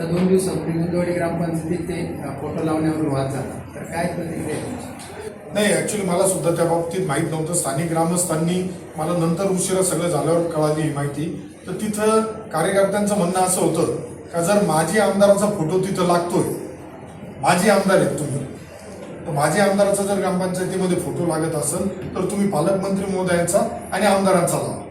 तर दोन दिवसापूर्वी मुंदवाडी ग्रामपंचायतीत ते फोटो लावण्यावर वाद झाला. तर काय प्रतिक्रिया नाही ॲक्च्युली मला सुद्धा त्या बाबतीत माहीत नव्हतं. स्थानिक ग्रामस्थांनी मला नंतर उशिरा सगळं झाल्यावर कळाली ही माहिती. तर तिथं कार्यकर्त्यांचं म्हणणं असं होतं का जर माजी आमदाराचा फोटो तिथं लागतोय माजी आमदार आहेत तुम्ही तर माजी आमदाराचा जर ग्रामपंचायतीमध्ये फोटो लागत असेल तर तुम्ही पालकमंत्री महोदयांचा आणि आमदारांचा लावा.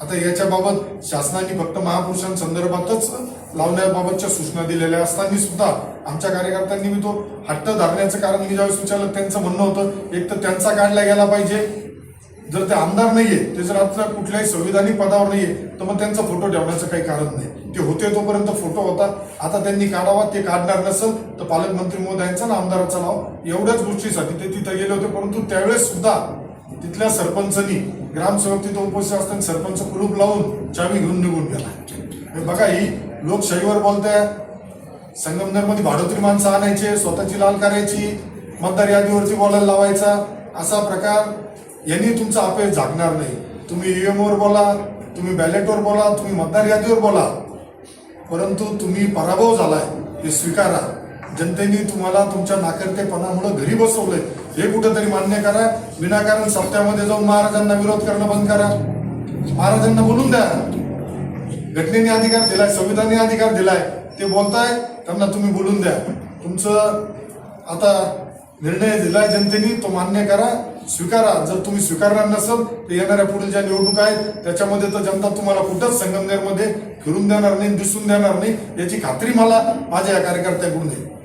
आता याच्याबाबत शासनाने फक्त महापुरुषांसंदर्भातच लावण्याबाबतच्या सूचना दिलेल्या असताना सुद्धा आमच्या कार्यकर्त्यांनी मी तो हट्ट धरण्याचं कारण मी ज्यावेळेस विचारलं त्यांचं म्हणणं होतं एक तर त्यांचा काढला गेला पाहिजे. जर ते आमदार नाहीये ते जर आता कुठल्याही संविधानिक पदावर नाहीये तर मग त्यांचा फोटो ठेवण्याचं काही कारण नाही. ते होते तोपर्यंत फोटो होता. आता त्यांनी काढावा ते काढणार नसेल तर पालकमंत्री महोदयांचा ना आमदाराचा नाव एवढ्याच गोष्टीसाठी ते तिथं गेले होते परंतु त्यावेळेस सुद्धा तिथल्या सरपंचनी ग्रामसेवक तिथं उपस्थित असताना सरपंच कुलूप लावून चावी घेऊन निघून गेला. बघा ही लोकशाहीवर बोलताय संगमनेरमध्ये भाडोत्री माणसं आणायचे स्वतःची लाल करायची मतदार यादीवरती बोलायला लावायचा. असा प्रकार यांनी तुमचा अपयश झाकणार नाही. तुम्ही EM बोला तुम्ही बॅलेटवर बोला तुम्ही मतदार यादीवर बोला. परंतु तुम्ही पराभव झालाय हे स्वीकारा. जनतेने तुम्हाला तुमच्या नाकर्तेपणामुळे घरी बसवलंय. हे कुठंतरी मान्य करा. विनाकारण सप्त्यामध्ये जाऊन महाराजांना विरोध करणं बंद करा. महाराजांना बोलून द्या. घटनेने अधिकार दिलाय संविधानाने अधिकार दिलाय. ते बोलताय त्यांना तुम्ही बोलून द्या. तुमचं आता निर्णय दिलाय जनतेने तो मान्य करा. स्वीकारा. जर तुम्ही स्वीकारणार नसेल तर येणाऱ्या पुढील ज्या निवडणूक आहेत त्याच्यामध्ये तर जनता तुम्हाला कुठंच संगमनेरमध्ये फिरून देणार नाही दिसून देणार नाही याची खात्री मला माझ्या या कार्यकर्त्याकडून आहे.